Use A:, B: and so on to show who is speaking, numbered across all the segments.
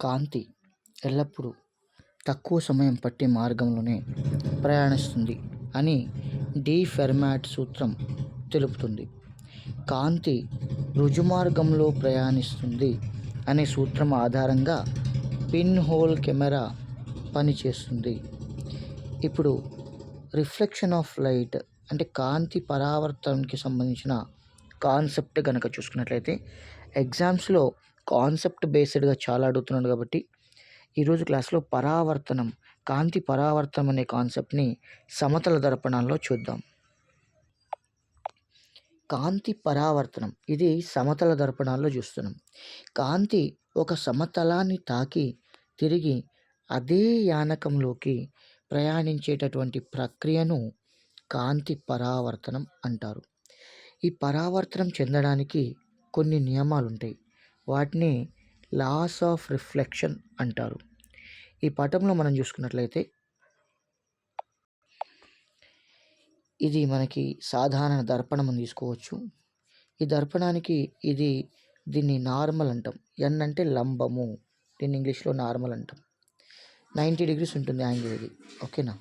A: కాంతి ఎల్లప్పుడూ తక్కువ సమయం పట్టే మార్గంలోనే ప్రయాణిస్తుంది అని డి ఫెర్మాట్ సూత్రం తెలుపుతుంది. కాంతి రుజుమార్గంలో ప్రయాణిస్తుంది అనే సూత్రం ఆధారంగా పిన్ హోల్ కెమెరా పనిచేస్తుంది. ఇప్పుడు రిఫ్లెక్షన్ ఆఫ్ లైట్ అంటే కాంతి పరావర్తనకి సంబంధించిన కాన్సెప్ట్ కనుక చూసుకున్నట్లయితే ఎగ్జామ్స్లో కాన్సెప్ట్ బేస్డ్గా చాలా అడుగుతున్నాడు కాబట్టి ఈరోజు క్లాస్లో పరావర్తనం కాంతి పరావర్తనం అనే కాన్సెప్ట్ని సమతల దర్పణాల్లో చూద్దాం. కాంతి పరావర్తనం ఇది సమతల దర్పణాల్లో చూస్తున్నాం. కాంతి ఒక సమతలాన్ని తాకి తిరిగి అదే యానకంలోకి ప్రయాణించేటటువంటి ప్రక్రియను కాంతి పరావర్తనం అంటారు. ఈ పరావర్తనం చెందడానికి కొన్ని నియమాలు ఉంటాయి వాటిని లాస్ ఆఫ్ రిఫ్లెక్షన్ అంటారు. ఈ పటంలో మనం చూసుకున్నట్లయితే ఇది మనకి సాధారణ దర్పణం తీసుకోవచ్చు. ఈ దర్పణానికి ఇది దీన్ని నార్మల్ అంటాం. ఎన్ అంటే లంబము. దీన్ని ఇంగ్లీష్లో నార్మల్ అంటాం. నైంటీ డిగ్రీస్ ఉంటుంది యాంగిల్ ఇది. ఓకేనా?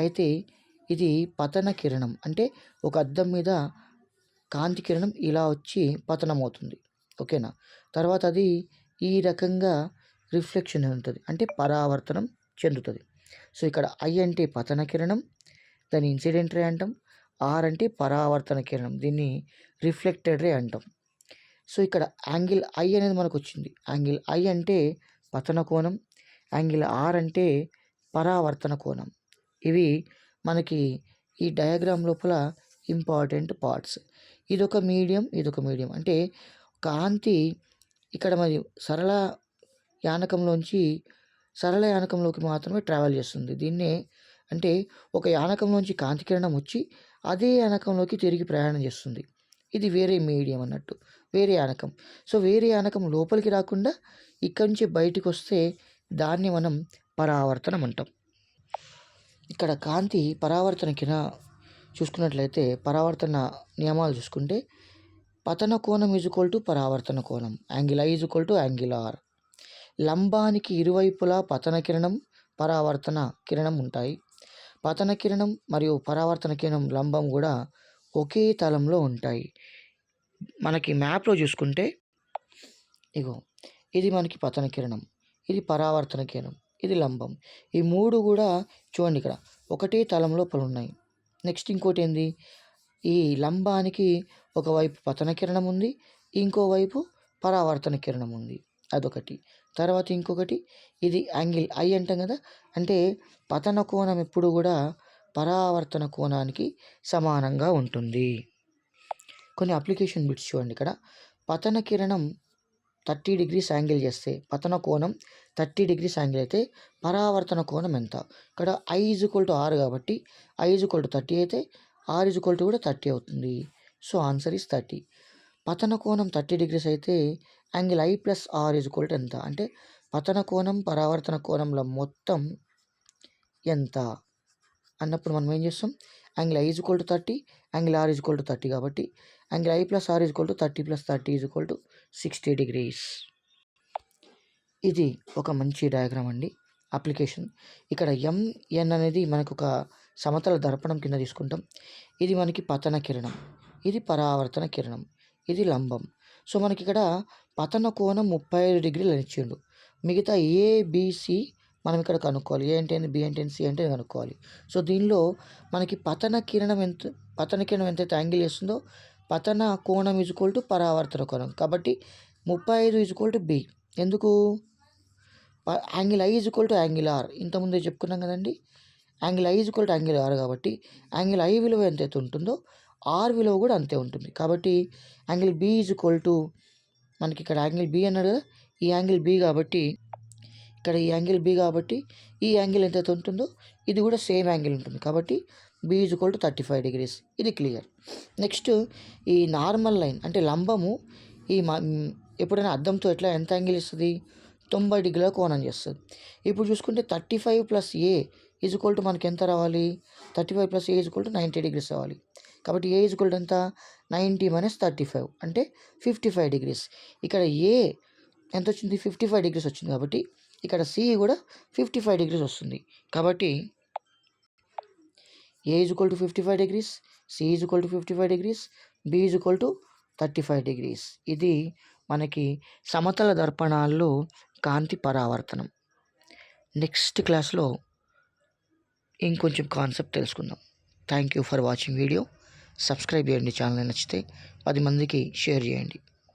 A: అయితే ఇది పతన కిరణం. అంటే ఒక అద్దం మీద కాంతి కిరణం ఇలా వచ్చి పతనం అవుతుంది ఓకేనా? తర్వాత అది ఈ రకంగా రిఫ్లెక్షన్ ఉంటుంది. అంటే పరావర్తనం చెందుతుంది. సో ఇక్కడ ఐ అంటే పతన కిరణం దాని ఇన్సిడెంట్ రే అంటాం. ఆర్ అంటే పరావర్తన కిరణం దీన్ని రిఫ్లెక్టెడ్ రే అంటాం. సో ఇక్కడ యాంగిల్ ఐ అనేది మనకు వచ్చింది యాంగిల్ ఐ అంటే పతన కోణం యాంగిల్ ఆర్ అంటే పరావర్తన కోణం. ఇవి మనకి ఈ డయాగ్రామ్ లోపల ఇంపార్టెంట్ పార్ట్స్. ఇదొక మీడియం ఇదొక మీడియం. అంటే కాంతి ఇక్కడ మరి సరళ యానకంలోంచి సరళ యానకంలోకి మాత్రమే ట్రావెల్ చేస్తుంది. దీన్నే అంటే ఒక యానకంలోంచి కాంతి కిరణం వచ్చి అదే యానకంలోకి తిరిగి ప్రయాణం చేస్తుంది. ఇది వేరే మీడియం అన్నట్టు వేరే యానకం. సో వేరే యానకం లోపలికి రాకుండా ఇక్కడి నుంచి బయటికి వస్తే దాన్ని మనం పరావర్తనం అంటాం. ఇక్కడ కాంతి పరావర్తన కింద చూసుకున్నట్లయితే పరావర్తన నియమాలు చూసుకుంటే పతన కోణం ఈజ్వల్ టు పరావర్తన కోణం. Angle I is equal to angle R లంబానికి ఇరువైపులా పతన కిరణం పరావర్తన కిరణం ఉంటాయి. పతన కిరణం మరియు పరావర్తన కిరణం లంబం కూడా ఒకే తలంలో ఉంటాయి. మనకి మ్యాప్లో చూసుకుంటే ఇగో ఇది మనకి పతన కిరణం ఇది పరావర్తన కిరణం ఇది లంబం. ఈ మూడు కూడా చూడండి ఇక్కడ ఒకటే తలంలో లోపల ఉన్నాయి. నెక్స్ట్ ఇంకోటి ఏంది? ఈ లంబానికి ఒకవైపు పతన కిరణం ఉంది ఇంకోవైపు పరావర్తన కిరణం ఉంది. అదొకటి. తర్వాత ఇంకొకటి ఇది యాంగిల్ ఐ అంటాం కదా? అంటే పతన కోణం ఎప్పుడు కూడా పరావర్తన కోణానికి సమానంగా ఉంటుంది. కొన్ని అప్లికేషన్ బిట్స్ చూడండి ఇక్కడ. పతన కిరణం థర్టీ డిగ్రీస్ యాంగిల్ చేస్తే పతన కోణం థర్టీ డిగ్రీస్ యాంగిల్ అయితే పరావర్తన కోణం ఎంత? ఇక్కడ ఐ ఈజ్ ఈక్వల్ టు ఆరు కాబట్టి I is equal to thirty అయితే ఆర్ ఈజ్ ఈక్వల్ టు కూడా థర్టీ అవుతుంది. So answer is thirty. పతన కోణం థర్టీ డిగ్రీస్ అయితే angle I plus R is equal to ఎంత? అంటే పతన కోణం పరావర్తన కోణంలో మొత్తం ఎంత? అన్నప్పుడు మనం ఏం చేస్తాం? Angle I is equal to thirty angle R is equal to thirty కాబట్టి angle I plus R is equal to thirty plus thirty is equal to sixty degrees. ఇది ఒక మంచి డయాగ్రామ్ అండి. అప్లికేషన్. ఇక్కడ ఎంఎన్ అనేది మనకు ఒక సమతల దర్పణం కింద తీసుకుంటాం. ఇది మనకి పతన కిరణం. ఇది పరావర్తన కిరణం. ఇది లంబం. సో మనకి ఇక్కడ పతన కోణం ముప్పై ఐదు డిగ్రీలు అని ఇచ్చిండు. మిగతా ఏబిసి మనం ఇక్కడ కనుక్కోవాలి. ఏ అంటే బి అంటే సి అంటే కనుక్కోవాలి. సో దీనిలో మనకి పతన కిరణం ఎంత పతన కిరణం ఎంతైతే యాంగిల్ చేస్తుందో పతన కోణం ఈజ్వల్ టు పరావర్తన కోణం. కాబట్టి ముప్పై ఐదు ఈజ్వల్ టు బి ఎందుకు? ప- angle I is equal to angle R ఇంతకుముందే చెప్పుకున్నాం కదండి? Angle I is equal to angle R కాబట్టి యాంగిల్ ఐ విలువ ఎంతైతే ఉంటుందో ఆర్ విలువ కూడా అంతే ఉంటుంది. కాబట్టి యాంగిల్ బి ఈజ్వల్ టు మనకి ఇక్కడ యాంగిల్ బి అన్నాడు కదా ఈ యాంగిల్ బి కాబట్టి ఇక్కడ ఈ యాంగిల్ బి కాబట్టి ఈ యాంగిల్ ఎంతైతే ఉంటుందో ఇది కూడా సేమ్ యాంగిల్ ఉంటుంది. కాబట్టి B is equal to thirty five degrees. ఇది క్లియర్. నెక్స్ట్ ఈ నార్మల్ లైన్ అంటే లంబము ఈ మ- ఎప్పుడైనా అద్దంతో ఎట్లా ఎంత యాంగిల్ ఇస్తుంది? తొంభై డిగ్రీల కోణం చేస్తుంది. ఇప్పుడు చూసుకుంటే thirty five plus A is equal to మనకి ఎంత రావాలి? Thirty five plus A is equal to ninety degrees రావాలి. కాబట్టి ఏ ఈజ్ ఈక్వల్ టు ఎంత? Ninety minus thirty five. అంటే ఫిఫ్టీ ఫైవ్ డిగ్రీస్. ఇక్కడ ఏ ఎంత వచ్చింది? ఫిఫ్టీ ఫైవ్ డిగ్రీస్ వచ్చింది కాబట్టి ఇక్కడ సి కూడా ఫిఫ్టీ ఫైవ్ డిగ్రీస్ వస్తుంది. కాబట్టి A is equal to fifty five degrees C is equal to fifty five degrees B is equal to thirty five degrees. ఇది మనకి సమతల దర్పణాల్లో కాంతి పరావర్తనం. నెక్స్ట్ క్లాస్లో ఇంకొంచెం కాన్సెప్ట్ తెలుసుకుందాం. Thank you for watching video. Subscribe చేయండి. Channel నచ్చితే పది మందికి షేర్ చేయండి.